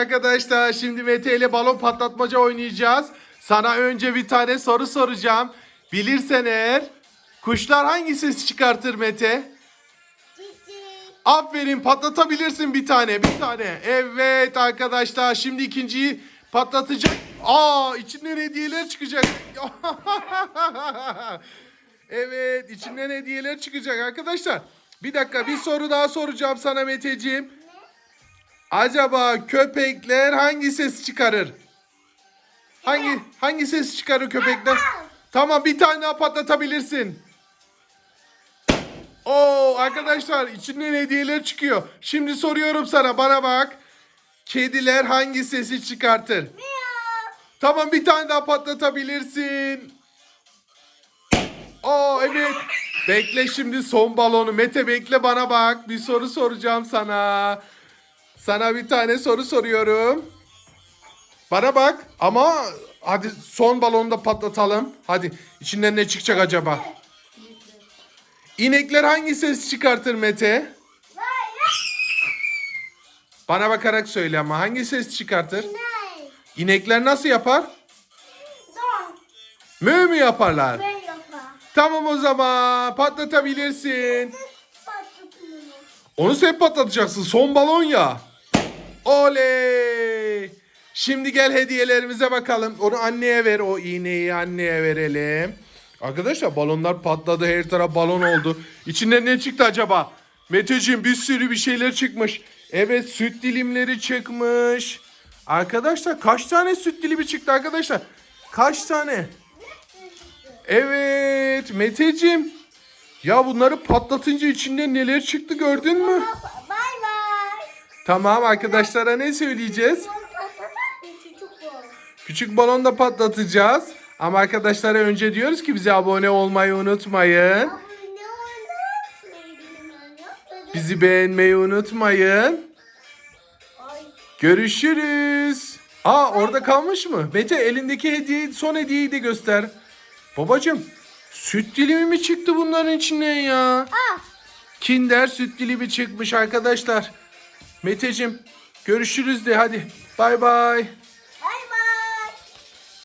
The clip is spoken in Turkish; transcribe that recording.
arkadaşlar şimdi Mete ile balon patlatmaca oynayacağız. Sana önce bir tane soru soracağım. Bilirsen eğer kuşlar hangi ses çıkartır Mete? Aferin patlatabilirsin bir tane bir tane. Evet arkadaşlar şimdi ikinciyi patlatacak. Aa içinden hediyeler çıkacak. evet içinden hediyeler çıkacak arkadaşlar. Bir dakika bir soru daha soracağım sana Meteciğim. Acaba köpekler hangi ses çıkarır? Hangi hangi ses çıkarır köpekler? Tamam bir tane daha patlatabilirsin. Oo arkadaşlar içinden hediyeler çıkıyor. Şimdi soruyorum sana bana bak. Kediler hangi sesi çıkartır? Tamam bir tane daha patlatabilirsin. Oo evet. Bekle şimdi son balonu. Mete bekle bana bak. Bir soru soracağım sana. Sana bir tane soru soruyorum. Bana bak ama hadi son balonu da patlatalım. Hadi içinden ne çıkacak acaba? İnekler hangi ses çıkartır Mete? Bana bakarak söyle ama hangi ses çıkartır? İnekler nasıl yapar? Mö mü yaparlar? Tamam o zaman patlatabilirsin. Onu sen patlatacaksın son balon ya. Oley. Şimdi gel hediyelerimize bakalım. Onu anneye ver o iğneyi anneye verelim. Arkadaşlar balonlar patladı her taraf balon oldu. İçinden ne çıktı acaba? Meteciğim bir sürü bir şeyler çıkmış. Evet süt dilimleri çıkmış. Arkadaşlar kaç tane süt dilimi çıktı arkadaşlar? Kaç tane? Evet Meteciğim. Ya bunları patlatınca içinde neler çıktı gördün mü? Tamam arkadaşlara ne söyleyeceğiz? Küçük balon da patlatacağız. Ama arkadaşlara önce diyoruz ki bize abone olmayı unutmayın. Bizi beğenmeyi unutmayın. Ay. Görüşürüz. Aa orada kalmış mı? Mete elindeki hediye son hediyeyi de göster. Babacım süt dilimi mi çıktı bunların içinden ya? Kinder süt dilimi çıkmış arkadaşlar. Meteciğim görüşürüz de hadi. Bay bay.